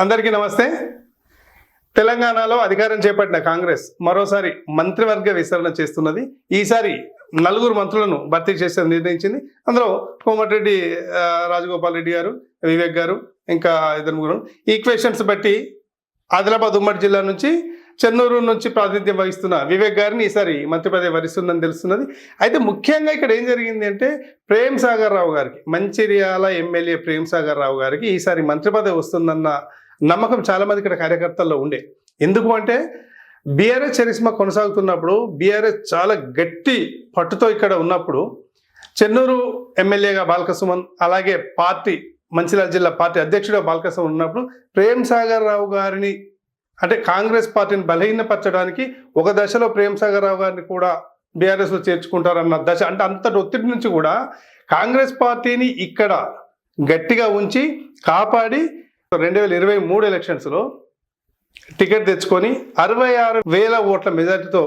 అందరికీ నమస్తే. తెలంగాణలో అధికారం చేపట్టిన కాంగ్రెస్ మరోసారి మంత్రివర్గ విస్తరణ చేస్తున్నది. ఈసారి నలుగురు మంత్రులను భర్తీ చేసే నిర్ణయించింది. అందులో కోమటిరెడ్డి రాజగోపాల్ రెడ్డి గారు వివేక్ గారు ఇంకా ఇద్దరు ముగ్గురు. ఈక్వేషన్స్ బట్టి ఆదిలాబాద్ ఉమ్మడి జిల్లా నుంచి చెన్నూరు నుంచి ప్రాతినిధ్యం వహిస్తున్న వివేక్ గారిని ఈసారి మంత్రి పదవి వరిస్తుందని తెలుస్తున్నది. అయితే ముఖ్యంగా ఇక్కడ ఏం జరిగింది అంటే ప్రేమ్ సాగర్ రావు గారికి మంచిర్యాల ఎమ్మెల్యే ప్రేమ్ సాగర్ రావు గారికి ఈసారి మంత్రి పదవి వస్తుందన్న నమ్మకం చాలామంది ఇక్కడ కార్యకర్తల్లో ఉండే. ఎందుకు అంటే బీఆర్ఎస్ చరిస్మా కొనసాగుతున్నప్పుడు బీఆర్ఎస్ చాలా గట్టి పట్టుతో ఇక్కడ ఉన్నప్పుడు చెన్నూరు ఎమ్మెల్యేగా బాలకసుమన్ అలాగే పార్టీ మంచిర్యాల జిల్లా పార్టీ అధ్యక్షుడిగా బాలకసుమన్ ఉన్నప్పుడు ప్రేమ్ సాగర్ రావు గారిని అంటే కాంగ్రెస్ పార్టీని బలహీనపరచడానికి ఒక దశలో ప్రేమ్ సాగర్ రావు గారిని కూడా బీఆర్ఎస్లో చేర్చుకుంటారన్న దశ. అంటే అంతటి ఒత్తిడి నుంచి కూడా కాంగ్రెస్ పార్టీని ఇక్కడ గట్టిగా ఉంచి కాపాడి రెండు వేల ఇరవై మూడు ఎలక్షన్స్లో టికెట్ తెచ్చుకొని అరవై ఆరు వేల ఓట్ల మెజార్టీతో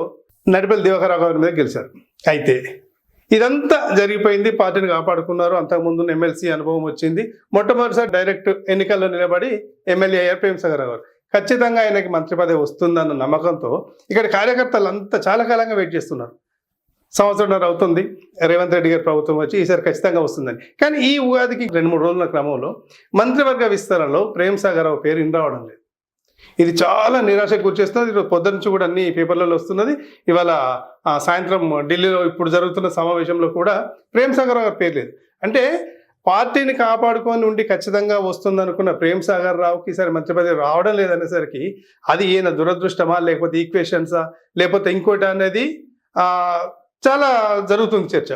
నడిపల్లి దివాకర్ గారి మీద గెలిచారు. అయితే ఇదంతా జరిగిపోయింది పార్టీని కాపాడుకున్నారు. అంతకుముందు ఎమ్మెల్సీ అనుభవం వచ్చింది. మొట్టమొదటిసారి డైరెక్ట్ ఎన్నికల్లో నిలబడి ఎమ్మెల్యే అయ్యారు ప్రేమసాగర్ గారు. ఖచ్చితంగా ఆయనకి మంత్రి పదవి వస్తుందన్న నమ్మకంతో ఇక్కడ కార్యకర్తలు అంతా చాలా కాలంగా వెయిట్ చేస్తున్నారు. సంవత్సరంన్నర అవుతుంది. రేవంత్ రెడ్డి గారి ప్రభుత్వం వచ్చి ఈసారి ఖచ్చితంగా వస్తుందని. కానీ ఈ ఉగాదికి రెండు మూడు రోజుల క్రమంలో మంత్రివర్గ విస్తరణలో ప్రేమ్ సాగర్ రావు పేరు ఇన్ రావడం లేదు. ఇది చాలా నిరాశకు గురిచేస్తున్నది ఈరోజు పొద్దు నుంచి కూడా అన్ని పేపర్లలో వస్తున్నది. ఇవాళ సాయంత్రం ఢిల్లీలో ఇప్పుడు జరుగుతున్న సమావేశంలో కూడా ప్రేమ్ సాగర్ రావు పేరు లేదు. అంటే పార్టీని కాపాడుకొని ఉండి ఖచ్చితంగా వస్తుందనుకున్న ప్రేమ్ సాగర్ రావుకి ఈసారి మంత్రి పదవి రావడం లేదనేసరికి అది ఈయన దురదృష్టమా లేకపోతే ఈక్వేషన్సా లేకపోతే ఇంకోటి అనేది చాలా జరుగుతుంది చర్చ.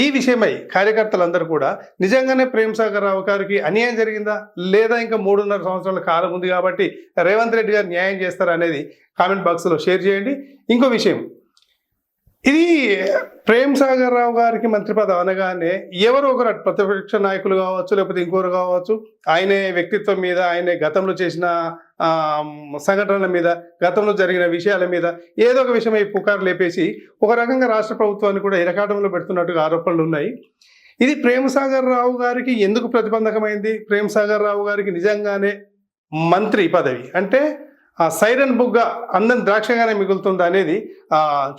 ఈ విషయమై కార్యకర్తలందరూ కూడా నిజంగానే ప్రేమ్ సాగర్ రావు గారికి అన్యాయం జరిగిందా? లేదా ఇంకా మూడున్నర సంవత్సరాల కాలం ఉంది కాబట్టి రేవంత్ రెడ్డి గారు న్యాయం చేస్తారా అనేది కామెంట్ బాక్స్లో షేర్ చేయండి. ఇంకో విషయం ఇది ప్రేమ్ సాగర్ రావు గారికి మంత్రి పదవి అనగానే ఎవరో ఒకరు ప్రతిపక్ష నాయకులు కావచ్చు లేకపోతే ఇంకొకరు కావచ్చు ఆయనే వ్యక్తిత్వం మీద ఆయనే గతంలో చేసిన సంఘటనల మీద గతంలో జరిగిన విషయాల మీద ఏదో ఒక విషయమై పుకారు లేపేసి ఒక రకంగా రాష్ట్ర ప్రభుత్వాన్ని కూడా ఇరకాటంలో పెడుతున్నట్టుగా ఆరోపణలు ఉన్నాయి. ఇది ప్రేమ్ సాగర్ రావు గారికి ఎందుకు ప్రతిబంధకమైంది? ప్రేమ్ సాగర్ రావు గారికి నిజంగానే మంత్రి పదవి. అంటే ఆ సైరన్ బుగ్గా అందం ద్రాక్షగానే మిగులుతుందా అనేది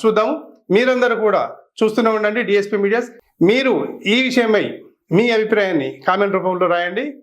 చూద్దాము. మీరందరూ కూడా చూస్తూనే ఉండండి. డిఎస్పీ మీడియాస్ మీరు ఈ విషయమై మీ అభిప్రాయాన్ని కామెంట్ రూపంలో రాయండి.